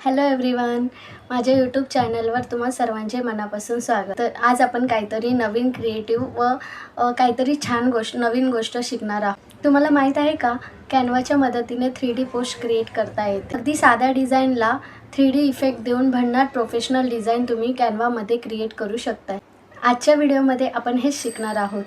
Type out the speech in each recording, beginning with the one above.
Hello everyone माझ्या YouTube चॅनलवर तुम्हा सर्वांचे मनापासून स्वागत. तर आज आपण काहीतरी नवीन क्रिएटिव्ह व काहीतरी छान गोष्ट नवीन गोष्ट शिकणार आहोत. तुम्हाला माहीत आहे का? कॅनवाच्या मदतीने थ्री डी पोस्ट क्रिएट करता येते. अगदी साध्या डिझाईनला थ्री डी इफेक्ट देऊन भन्नाट प्रोफेशनल डिझाईन तुम्ही कॅनवामध्ये क्रिएट करू शकताय. आजच्या व्हिडिओमध्ये आपण हेच शिकणार आहोत.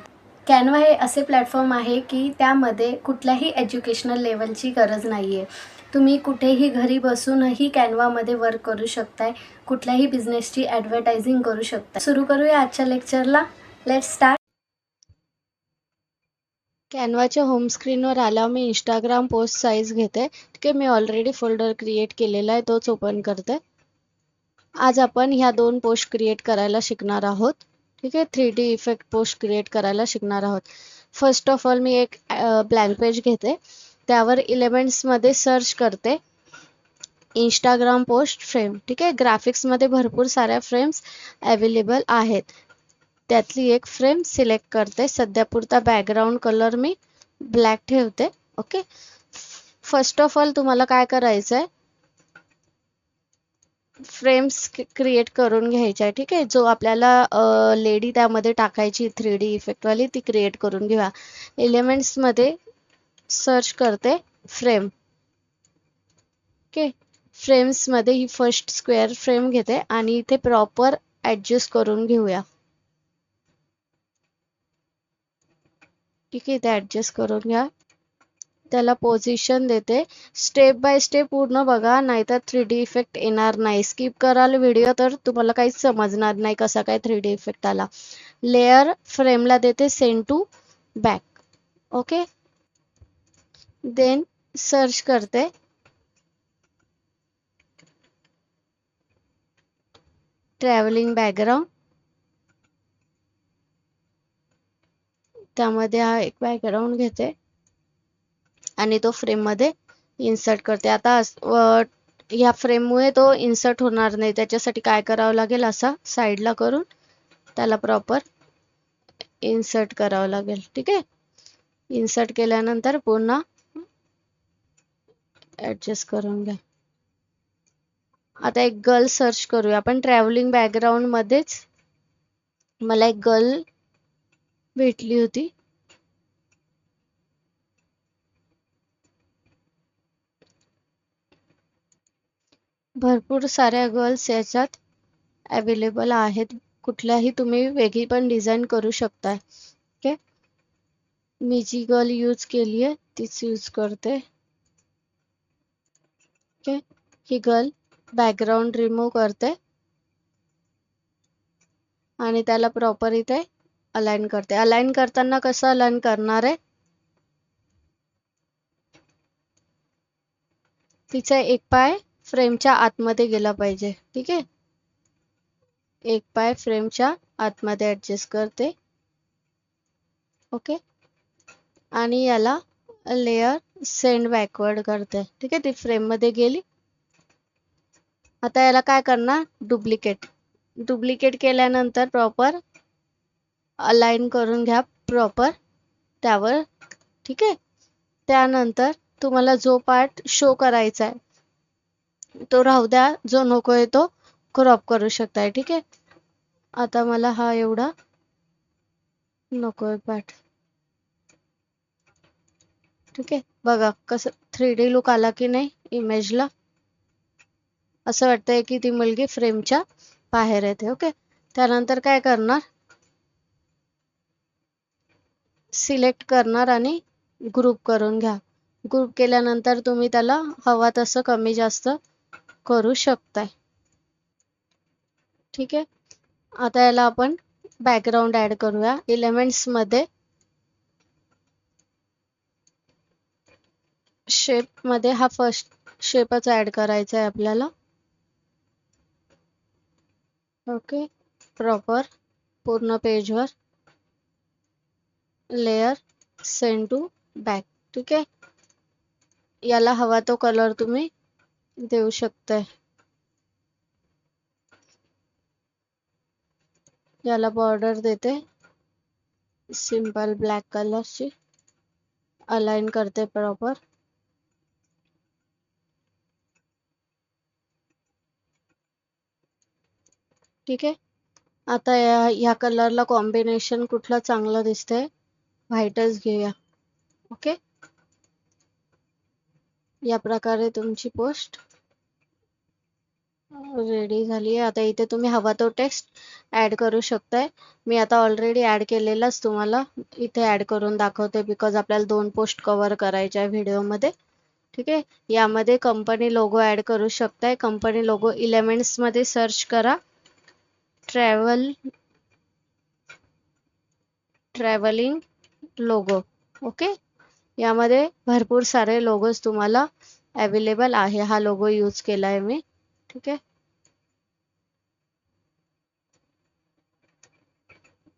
कॅनवा हे असे प्लॅटफॉर्म आहे की त्यामध्ये कुठल्याही एज्युकेशनल लेवलची गरज नाही आहे तुम्ही कुठेही घरी बसूनही कॅनवामध्ये वर्क करू शकताय. कुठल्याही बिझनेसची ॲडव्हर्टायझिंग करू शकता सुरू करूया आजच्या लेक्चरला लेट स्टार्ट कॅनवाच्या होम स्क्रीनवर आल्यावर मी इंस्टाग्राम पोस्ट साईज घेते. ठीक आहे मी ऑलरेडी फोल्डर क्रिएट केलेला आहे तोच ओपन करते. आज आपण ह्या दोन पोस्ट क्रिएट करायला शिकणार आहोत. ठीक आहे three D effect post create करायला शिकणार आहोत. फर्स्ट ऑफ ऑल मी एक ब्लँक पेज घेते. त्यावर इलेमेंट्समध्ये सर्च करते. इंस्टाग्राम पोस्ट फ्रेम ठीक आहे? ग्राफिक्समध्ये भरपूर साऱ्या फ्रेम्स अवेलेबल आहेत. त्यातली एक फ्रेम सिलेक्ट करते. सध्यापुरता बॅकग्राऊंड कलर मी ब्लॅक ठेवते. ओके फर्स्ट ऑफ ऑल तुम्हाला काय करायचं आहे फ्रेम्स क्रिएट करून घ्यायच्या. आहे ठीक आहे? जो आपल्याला लेडी त्यामध्ये टाकायची थ्री डी इफेक्टवाली ती क्रिएट करून घ्या एलिमेंट्समध्ये सर्च करते. फ्रेम ओके फ्रेम्समध्ये ही फर्स्ट स्क्वेअर फ्रेम घेते आणि इथे प्रॉपर ॲडजस्ट करून घेऊया. ठीक आहे इथे ॲडजस्ट करून घ्या. त्याला पोझिशन देते. स्टेप बाय स्टेप पूर्ण बघा नाहीतर थ्री डी इफेक्ट येणार नाही. स्किप कराल व्हिडिओ तर तुम्हाला काहीच समजणार नाही कसा काय थ्री डी इफेक्ट आला. लेअर फ्रेमला देते send to back okay then search करते. ट्रॅव्हलिंग बॅकग्राऊंड त्यामध्ये हा एक बॅकग्राऊंड घेते. आणि तो फ्रेममध्ये इन्सर्ट करते. आता या फ्रेममुळे तो इन्सर्ट होणार नाही. त्याच्यासाठी काय करावं लागेल? असा साईडला करून त्याला प्रॉपर इन्सर्ट करावं लागेल. ठीक आहे? इन्सर्ट केल्यानंतर पुन्हा ऍडजस्ट करून घ्या. आता एक गर्ल सर्च करूया. आपण ट्रॅव्हलिंग बॅकग्राऊंड मध्येच मला एक गर्ल भेटली होती. भरपूर साऱ्या गर्ल्स याच्यात अवेलेबल आहेत. कुठल्याही तुम्ही वेगळी पण डिझाईन करू शकता ओके मी जी गर्ल यूज केली आहे तीच यूज करते. ओके. ही गर्ल बॅकग्राऊंड रिमूव्ह करते. आणि त्याला प्रॉपर इथे अलाइन करते. अलाइन करताना कसं अलाइन करणार आहे? तिचा एक पाय फ्रेमच्या आतमध्ये गेला पाहिजे. ठीक आहे? एक पाय फ्रेमच्या आतमध्ये ऍडजस्ट करते. ओके? आणि याला लेअर सेंड बॅकवर्ड करते. ठीक आहे ती फ्रेममध्ये गेली. आता याला काय करणार? डुप्लिकेट डुप्लिकेट केल्यानंतर प्रॉपर अलाइन करून घ्या प्रॉपर त्यावर. ठीक आहे? त्यानंतर तुम्हाला जो पार्ट शो करायचा आहे तो राहू द्या. जो नको आहे तो क्रॉप करू शकताय. ठीक आहे? आता मला हा एवढा नको आहे पार्ट ठीक आहे? बघा कसं थ्री डी लुक आला की नाही इमेजला असं वाटतंय की ती मुलगी फ्रेमच्या बाहेर येते ओके त्यानंतर काय करणार? सिलेक्ट करणार आणि ग्रुप करून घ्या. ग्रुप केल्यानंतर तुम्ही त्याला हवा तसं कमी जास्त करू शकताय. ठीक आहे? आता याला आपण बॅकग्राऊंड ऍड करूया. एलिमेंट्स शेपमध्ये शेपमध्ये हा फर्स्ट शेपच ऍड करायचा आहे आपल्याला. ओके प्रॉपर पूर्ण पेजवर लेअर सेंड टू बॅक ठीक आहे? याला हवा तो कलर तुम्ही देऊ शकताय. याला बॉर्डर देते. सिंपल ब्लॅक कलरची अलाइन करते प्रॉपर ठीक आहे? आता या ह्या कलरला कॉम्बिनेशन कुठलं चांगलं दिसतंय? व्हाईटच घेऊया. ओके या प्रकारे तुमची पोस्ट रेडी झाली आहे. आता इथे तुम्ही हवा तो टेक्स्ट ॲड करू शकताय. मी आता ऑलरेडी ॲड केलेलाच तुम्हाला इथे ॲड करून दाखवते बिकॉज आपल्याला दोन पोस्ट कव्हर करायच्या आहे व्हिडिओमध्ये ठीक आहे? यामध्ये कंपनी लोगो ॲड करू शकताय. कंपनी लोगो इलेमेंट्समध्ये सर्च करा. Travel travelling logo. ओके? यामध्ये भरपूर सारे लोगोज तुम्हाला अवेलेबल आहे. हा लोगो यूज केला आहे मी. ठीक आहे?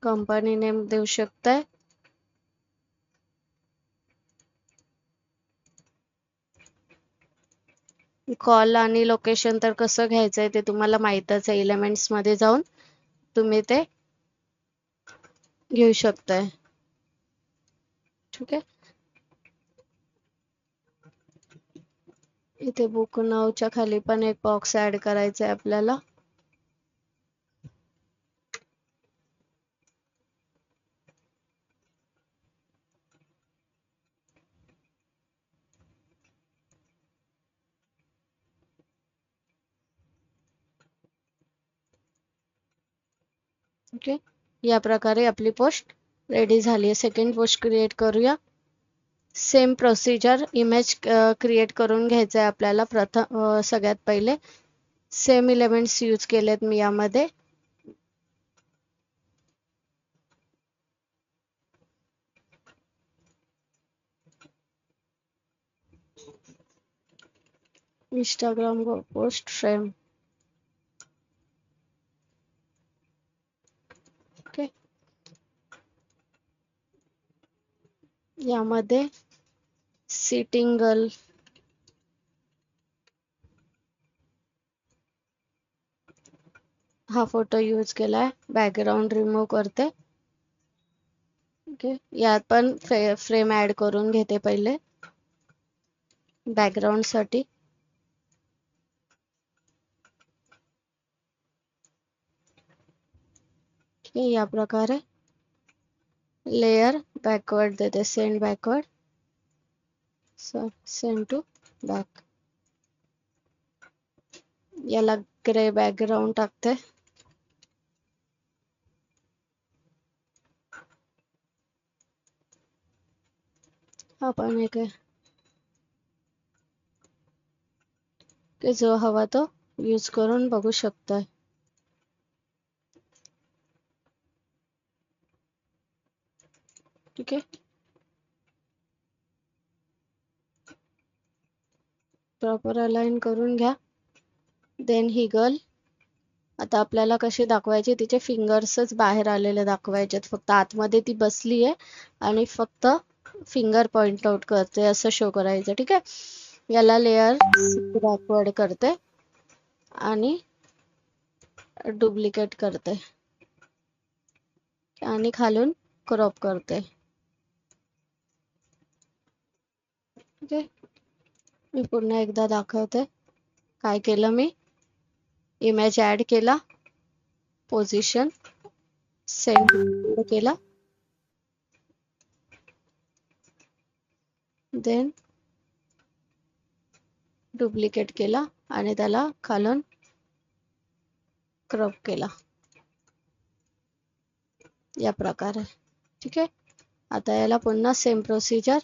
कंपनी नेम देऊ शकताय? कॉल आणि लोकेशन तर कसं घ्यायचंय ते तुम्हाला माहीतच आहे. एलिमेंट्समध्ये जाऊन तुम्ही ते घेऊ शकताय. ठीक आहे? इथे बुक नावच्या खाली पण एक बॉक्स ऍड करायचा आहे आपल्याला. ओके. या प्रकारे आपली पोस्ट रेडी झाली आहे. सेकंड पोस्ट क्रिएट करूया. सेम प्रोसिजर इमेज क्रिएट करून घ्यायचं आहे आपल्याला प्रथम सगळ्यात पहिले. सेम इलेमेंट्स यूज केलेत मी यामध्ये. इंस्टाग्राम पोस्ट फ्रेम यामध्ये सिटिंग गर्ल हा फ़ोटो यूज़ केलाय. बॅकग्राऊंड रिमूव्ह करते. ओके. यात पण फ्रेम ऍड करून घेते पहिले. बॅकग्राऊंड साठी. या प्रकारे. लेयर बॅकवर्ड देते send backward send to back याला ग्रे बॅकग्राऊंड टाकते. आपण एक जो हवा तो यूज करून बघू शकतोय. ठीक आहे प्रॉपर अलाइन करून घ्या. देन ही गर्ल आता आपल्याला कशी दाखवायची तिचे फिंगर्सच बाहेर आलेले दाखवायचे. फक्त आतमध्ये ती बसली आहे आणि फक्त फिंगर पॉइंट आउट करते असं शो करायचं ठीक आहे? याला लेअर बॅकवर्ड करते आणि डुप्लिकेट करते. आणि खालून क्रॉप करते. ओके मी पुन्हा एकदा दाखवते. काय केलं मी? इमेज ऍड केला. पोझिशन सेंड केला. देन डुप्लिकेट केला आणि त्याला खालून क्रॉप केला. या प्रकारे. ठीक आहे? आता याला पुन्हा सेम प्रोसिजर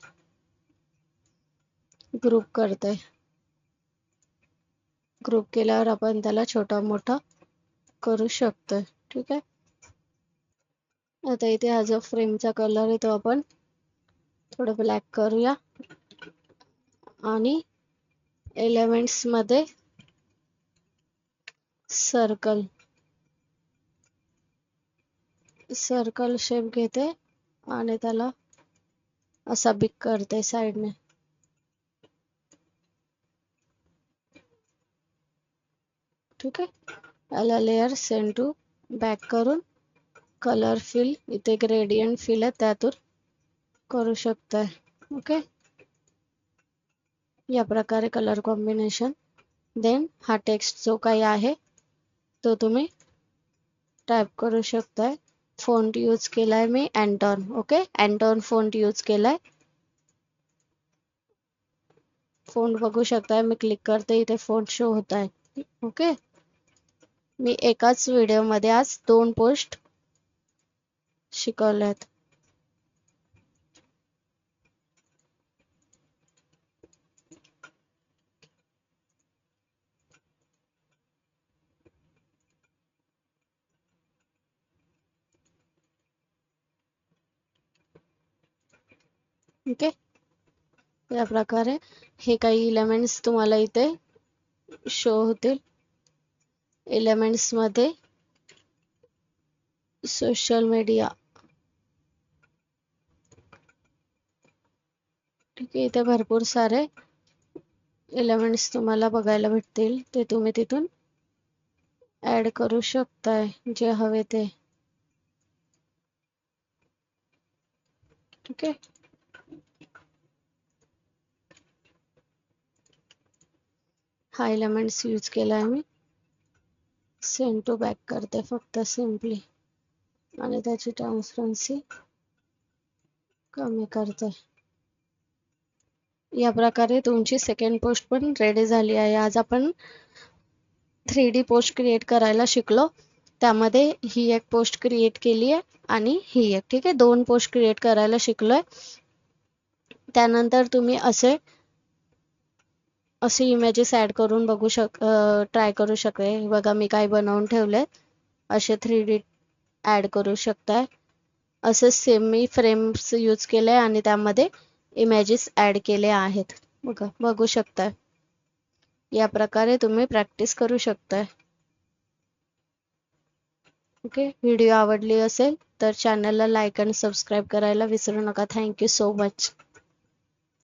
ग्रुप करते ग्रुप केल्यावर आपण त्याला छोटा मोठा करू शकतोय. ठीक आहे? आता इथे हा जो फ्रेमचा कलर आहे तो आपण थोडं ब्लॅक करूया. आणि एलिमेंट्समध्ये सर्कल सर्कल शेप घेते आणि त्याला असा बिक करते साईडने ठीक आहे याला लेअर सेंड टू बॅक करून कलर फिल इथे ग्रेडियंट फिल आहे, त्यातून करू शकताय. ओके या प्रकारे कलर कॉम्बिनेशन देन हा टेक्स्ट जो काही आहे तो तुम्ही टाईप करू शकताय. फोंट यूज़ केलाय मी Anton okay Anton font use केलाय. फोंट बघू शकताय, मी क्लिक करते, इथे फोंट शो होत आहे. ओके मी एकाच व्हिडिओमध्ये आज दोन पोस्ट शिकवल्यात. ओके? या प्रकारे हे काही इलेमेंट्स तुम्हाला इथे शो होतील. एलिमेंट्समध्ये सोशल मीडिया ठीक आहे इथे भरपूर सारे एलिमेंट्स तुम्हाला बघायला भेटतील. ते तुम्ही तिथून ऍड करू शकताय जे हवे ते. ठीक आहे. हा एलिमेंट्स यूज केलाय मी. सेंड टू बॅक करते फक्त सिम्पली आणि त्याची ट्रान्सपरन्सी कमी करते. या प्रकारे तुमची सेकंड पोस्ट पण रेडी झाली आहे. आज आपण थ्री डी पोस्ट क्रिएट करायला शिकलो. त्यामध्ये ही एक पोस्ट क्रिएट केली आहे आणि ही एक ठीक आहे? दोन पोस्ट क्रिएट करायला शिकलोय. त्यानंतर तुम्ही असे असे इमेजेस ऍड करून बघू शक ट्राय करू शकते बघा मी काय बनवून ठेवले असे थ्री डी ऍड करू शकताय. असे सेम मी फ्रेम्स यूज केले आणि त्यामध्ये इमेजेस ऍड केले आहेत. बघा बघू शकताय. या प्रकारे तुम्ही प्रॅक्टिस करू शकताय. ओके व्हिडिओ आवडली असेल तर चॅनलला लाईक आणि सबस्क्राईब करायला विसरू नका. Thank you so much